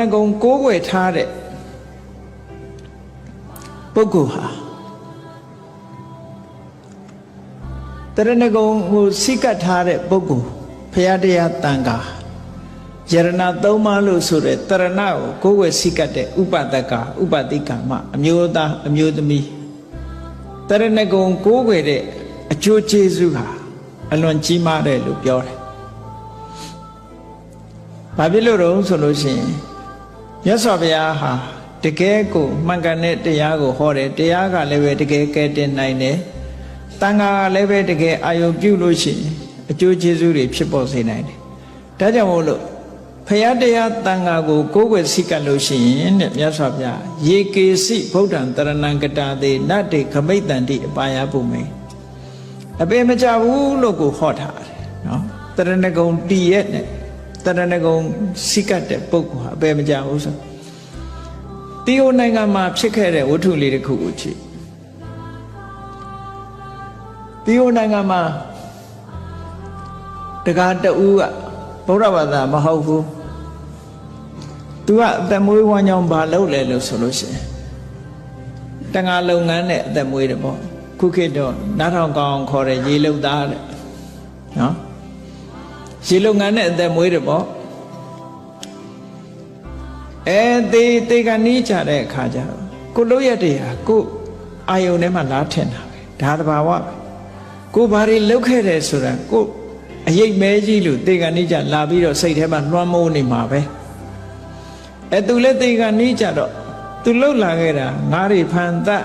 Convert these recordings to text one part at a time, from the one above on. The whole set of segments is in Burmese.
ငကုံကိုးကွယ်ထားတဲ့ပုဂ္ဂိုလ်ဟာတရဏဂုံကိုစိကတ်ထားတဲ့ပုဂ္ဂိုလ်ဖရာတရားတန်ခါယရဏသုံးပါးလို့ဆိုတဲ့တရဏကိုကိုးကွယ်စိကတ်တဲ့ဥပဒကဥပတိကမအမျိုးသားအမျိုးသမီးတရဏဂုံကိုးကွယ်တဲ့အကျိုးကျေးဇူးဟာအလွန်ကြီးမားတယ်လို့ပြောတယ်။ဘာဖြစ်လို့တော့ဆိုလို့ရှိရင် မြတ်စွာဘုရားဟာတကယ်ကိုမှန်ကန်တဲ့တရားကိုဟောတယ်တရားကလည်းပဲတကယ်ကဲတင်နိုင်တယ်တန်ခါကလည်းပဲတကယ်အာယုပြုလို့ရှိရင်အကျိုးကျေးဇူးတွေဖြစ်ပေါ်စေနိုင်တယ်ဒါကြောင့်မို့လို့ဖရာတရားတန်ခါကိုကိုးကွယ်စိတ်ကပ်လို့ရှိရင်တဲ့မြတ်စွာဘုရားယေကေစိဗုဒ္ဓံတရဏံကတာတေနတ်တေခမိတ်တန်တိအပါယပုမေအပေမကြဘူးလို့ကိုဟောထားတယ်နော်တရဏဂုံတည်ရဲ့နဲ့ တရဏဂုံစိကတ်တဲ့ပုဂ္ဂိုလ်ဟာအပေမကြဘူးဆိုတီယိုနိုင်ငံမှာဖြစ်ခဲ့တဲ့ဝတ္ထုလေးတစ်ခုကိုကြည့်တီယိုနိုင်ငံမှာတကားတဦးကဗုဒ္ဓဘာသာမဟုတ်ဘူးသူကအသက်မွေးဝမ်းကြောင်းဘာလုပ်လဲလို့ဆိုလို့ရှိရင်တငါလုပ်ငန်းနဲ့အသက်မွေးတယ်ပေါ့ခုခေတ်တော့နားထောင်ကောင်းခေါ်တဲ့ရေလုံသားတဲ့နော် ရေလုံငန်းနဲ့အသက်မွေးတယ်ပေါ့အဲတေတေကနီးကြတဲ့အခါကျတော့ကိုလို့ရတဲ့ဟာကိုအာယုန်ထဲမှာလားထင်တာပဲဒါတဘာဝပဲကိုဘာတွေလုပ်ခဲ့တယ်ဆိုတာကိုအယိတ်မဲကြီးလို့တေကနီးကြလာပြီးတော့စိတ်ထဲမှာလွှမ်းမိုးနေမှာပဲအဲသူလည်းတေကနီးကြတော့သူလှုပ်လာခဲ့တာငါးတွေဖန်သက်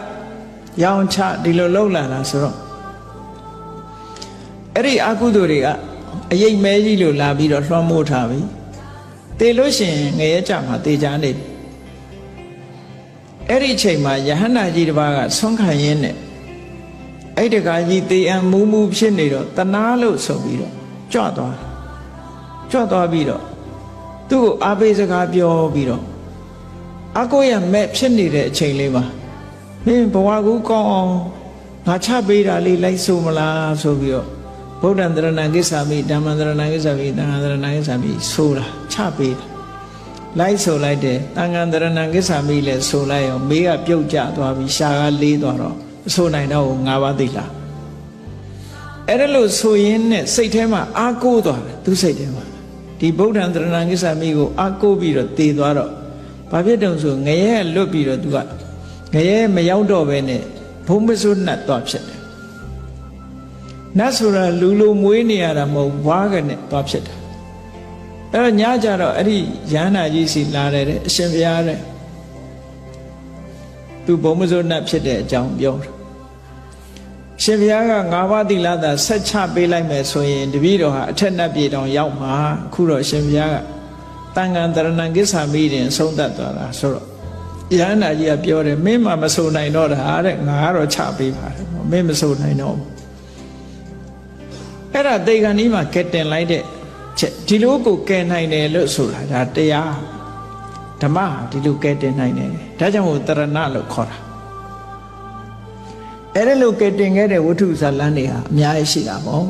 ရောင်ချဒီလိုလှုပ်လာတာဆိုတော့အဲ့ဒီအကုသိုလ်တွေက အယိတ်မဲကြီးလို့လာပြီးတော့လွှမ်းမိုးထားပြီတေလို့ရှိရင်ငရဲကြမှာတေချာနေပြီအဲ့ဒီအချိန်မှာယဟန္တာကြီးတစ်ပါးကဆွမ်းခံရင်းနဲ့အဲ့ဒီတကာကြီးတေအံမူးမူးဖြစ်နေတော့တနာလို့ဆိုပြီးတော့ကြွသွားကြွသွားပြီးတော့သူ့ကိုအားပေးစကားပြောပြီးတော့အကိုရမဲ့ဖြစ်နေတဲ့အချိန်လေးမှာမင်းဘဝကူကောင်းအောင်ငါချပေးတာလေးလိုက်ဆိုမလားဆိုပြီးတော့ ဗုဒ္ဓံတရဏံကိစ္ဆာမိဓမ္မံတရဏံကိစ္ဆာမိသံဃာတရဏံကိစ္ဆာမိဆိုတာချပေးတာလိုက်ဆိုလိုက်တယ်တန်ဃာတရဏံကိစ္ဆာမိလည်းဆိုလိုက်ရောမေးကပြုတ်ကျသွားပြီးရှာကလေးသွားတော့မဆိုနိုင်တော့ငါးပါးသိလားအဲ့ဒါလို့ဆိုရင်းနဲ့စိတ်ထဲမှာအာကိုးသွားတယ်သူစိတ်ထဲမှာဒီဗုဒ္ဓံတရဏံကိစ္ဆာမိကိုအာကိုးပြီးတော့တည်သွားတော့ဘာဖြစ်တုံဆိုငရဲလွတ်ပြီးတော့သူကငရဲမရောက်တော့ပဲနဲ့ဘုံမစွတ်နှတ်သွားဖြစ်တယ် နတ်ဆိုတာလူလိုမွေးနေရတာမဟုတ်ဘွားကနဲ့သွားဖြစ်တာအဲ့တော့ညကြတော့အဲ့ဒီရဟန္တာကြီးစီလာတယ်တဲ့အရှင်ဘုရားတဲ့သူဘုံမစိုးနတ်ဖြစ်တဲ့အကြောင်းပြောတာရှင်ဘုရားကငါးပါးသီလသာဆက်ချပေးလိုက်မယ်ဆိုရင်တပည့်တော်ဟာအထက်နတ်ပြည်တောင်ရောက်မှာအခုတော့ရှင်ဘုရားကတန်ခံတရဏံကိစ္ဆာမိတင်ဆုံးသက်သွားတာဆိုတော့ရဟန္တာကြီးကပြောတယ်မင်းမှမဆိုနိုင်တော့တာတဲ့ငါကတော့ချပေးပါတယ်မင်းမဆိုနိုင်တော့ဘူး အဲ့ဒါတေဂန်ကြီးမှာကဲတင်လိုက်တဲ့ချက်ဒီလိုကိုကဲနိုင်တယ်လို့ဆိုတာဒါတရားဓမ္မဟာဒီလိုကဲတင်နိုင်တယ်ဒါကြောင့်မို့တရဏလို့ခေါ်တာအဲ့ဒါလို့ကဲတင်ခဲ့တဲ့ဝတ္ထုဇာလန်းတွေဟာအများကြီးရှိတာပေါ့